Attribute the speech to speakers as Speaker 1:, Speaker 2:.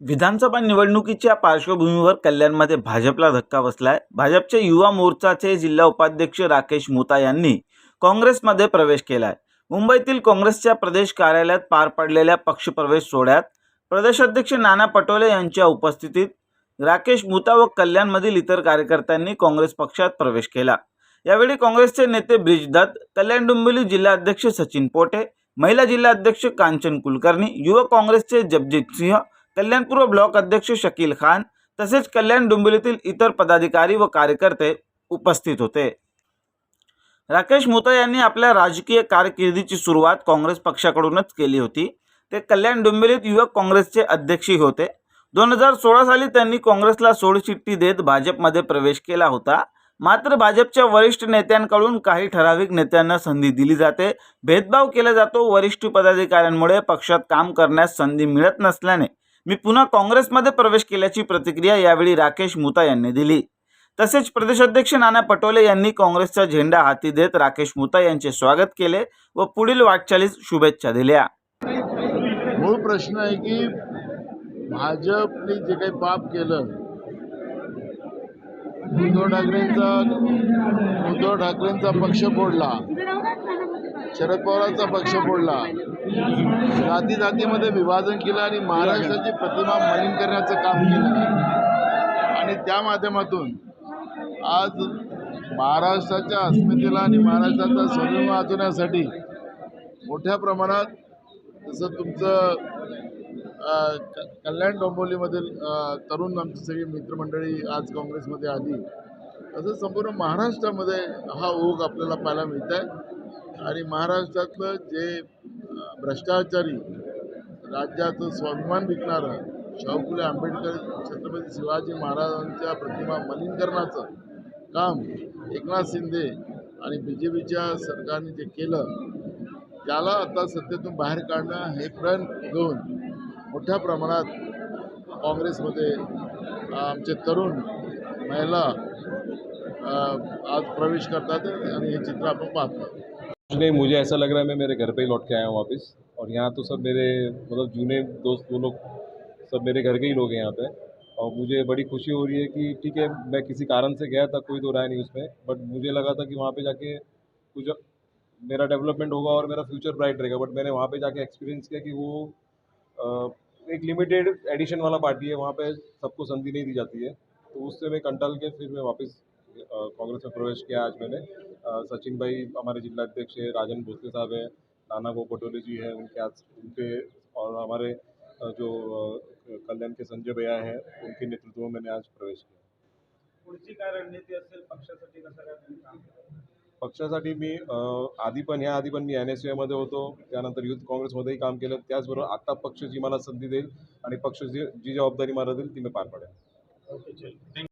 Speaker 1: विधानसभा निवडणुकीच्या पार्श्वभूमीवर कल्याणमध्ये भाजपला धक्का बसलाय. भाजपचे युवा मोर्चाचे जिल्हा उपाध्यक्ष राकेश मोता यांनी काँग्रेसमध्ये प्रवेश केलाय. मुंबईतील काँग्रेसच्या प्रदेश कार्यालयात पार पडलेल्या पक्षप्रवेश सोहळ्यात प्रदेशाध्यक्ष नाना पटोले यांच्या उपस्थितीत राकेश मुता व कल्याणमधील इतर कार्यकर्त्यांनी काँग्रेस पक्षात प्रवेश केला. यावेळी काँग्रेसचे नेते ब्रिजदत्त कल्याण डोंबिवली जिल्हाध्यक्ष सचिन पोटे महिला जिल्हाध्यक्ष कांचन कुलकर्णी युवक काँग्रेसचे जगजित सिंह कल्याणपूर्व ब्लॉक अध्यक्ष शकील खान तसेच कल्याण डोंबिवलीतील इतर पदाधिकारी व कार्यकर्ते उपस्थित होते. राकेश मोता यांनी आपल्या राजकीय कारकिर्दीची सुरुवात काँग्रेस पक्षाकडूनच केली होती. ते कल्याण डोंबिवलीत युवक काँग्रेसचे अध्यक्षही होते. दोन हजार सोळा साली त्यांनी काँग्रेसला सोडचिठ्ठी देत भाजपमध्ये प्रवेश केला होता. मात्र भाजपच्या वरिष्ठ नेत्यांकडून काही ठराविक नेत्यांना संधी दिली जाते. भेदभाव केला जातो. वरिष्ठ पदाधिकाऱ्यांमुळे पक्षात काम करण्यास संधी मिळत नसल्याने मी पुन्हा काँग्रेसमध्ये प्रवेश केल्याची प्रतिक्रिया यावेळी राकेश मुता यांनी दिली. तसेच प्रदेशाध्यक्ष नाना पटोले यांनी काँग्रेसचा झेंडा हाती देत राकेश मुता यांचे स्वागत केले व पुढील वाटचालीस शुभेच्छा दिल्या.
Speaker 2: मूळ प्रश्न आहे की भाजपने जे काही पाप केलं उद्धव ठाकरेंचा उद्धव ठाकरेंचा पक्ष फोडला. शरद पवारांचा पक्ष फोडला. जाती जातीमध्ये विभाजन केलं आणि महाराष्ट्राची प्रतिमा मलिन करण्याचं काम केलं. आणि त्या माध्यमातून आज महाराष्ट्राच्या अस्मितेला आणि महाराष्ट्राचा स्वाभिमान वाचवण्यासाठी मोठ्या प्रमाणात जसं तुमचं क- कल्याण डोंबिवलीमधील तरुण आमची सगळी मित्रमंडळी आज काँग्रेसमध्ये आली. तसं संपूर्ण महाराष्ट्रामध्ये हा ओघ आपल्याला पाहायला मिळत आहे आणि महाराष्ट्रातलं जे भ्रष्टाचारी राज्याचं स्वाभिमान विकणारं शाहू फुले आंबेडकर छत्रपती शिवाजी महाराजांच्या प्रतिमा मलिन करण्याचं काम एकनाथ शिंदे आणि बी जे पीच्या सरकारने जे केलं त्याला आता सत्तेतून बाहेर काढणं हे प्रण घेऊन मोठ्या प्रमाणात काँग्रेसमध्ये आमचे तरुण महिला आज प्रवेश करतात आणि हे चित्र आपण पाहतो.
Speaker 3: नहीं, मुझे ऐसा लग रहा है, मैं मेरे घर पे ही लौट के आया हूँ वापस। और यहाँ तो सब मेरे मतलब जूने दोस्त, वो लोग सब मेरे घर के ही लोग हैं यहाँ पे। और मुझे बड़ी खुशी हो रही है कि, ठीक है, मैं किसी कारण से गया था, कोई दो राय नहीं उसमें। बट मुझे लगा था कि वहाँ पे जाके कुछ मेरा डेवलपमेंट होगा और मेरा फ्यूचर ब्राइट रहेगा। बट मैंने वहाँ पर जाके एक्सपीरियंस किया कि वो एक लिमिटेड एडिशन वाला पार्टी है, वहाँ पर सबको संधि नहीं दी जाती है। तो उससे मैं कंटल के फिर मैं वापस कांग्रेस में प्रवेश किया आज मैंने। सचिन भाई हमारे जिला अध्यक्ष है राजन भोसले साहब हैं नाना वो पटोले जी हैं उनके आज उनके और हमारे जो कल्याण के संजय भैया हैं उनके नेतृत्व में मैंने आज प्रवेश किया।
Speaker 1: पुढची काय रणनीती असेल पक्षासाठी कसं काय तुम्ही काम कराल?
Speaker 3: पक्षासाठी मी अ, आधी पण ह्या आधी पण मी एन एस यूमध्ये होतो त्यानंतर युथ काँग्रेसमध्येही काम केलं त्याचबरोबर आता पक्ष जी मला संधी देईल आणि पक्ष जी जी जबाबदारी मला देईल ती मी पार पाडेल
Speaker 1: ओके चल.